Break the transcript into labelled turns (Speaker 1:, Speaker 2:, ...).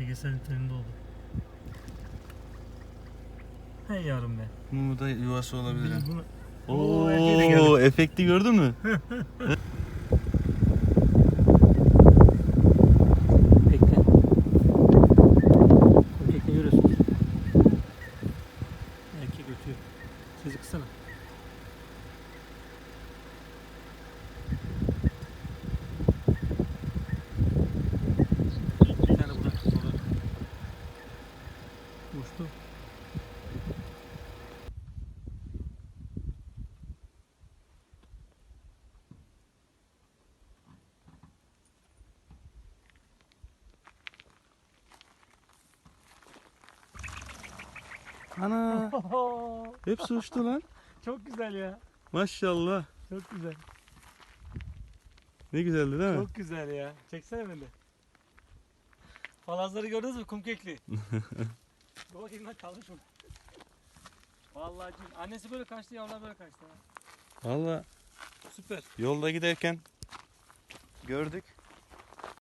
Speaker 1: Ege senin teninde oldu. Hey yavrum be.
Speaker 2: Bu da yuvası olabilir.
Speaker 1: Biz bunu... Oo.
Speaker 2: Oo, efekti gördün mü?
Speaker 1: Bekle. Erkekle görüyorsunuz. Erkek ötüyor. Sesi kısana. Uçtu.
Speaker 2: Ana hepsi uçtu lan.
Speaker 1: Çok güzel ya.
Speaker 2: Maşallah.
Speaker 1: Çok güzel.
Speaker 2: Ne güzeldi değil mi?
Speaker 1: Çok güzel ya. Çeksene beni. Palazları gördünüz mü? Kum kekli. Bakayım lan kalmış mı? Vallahi cin. Annesi böyle kaçtı, yavrular böyle kaçtı.
Speaker 2: Valla
Speaker 1: Süper.
Speaker 2: yolda giderken gördük.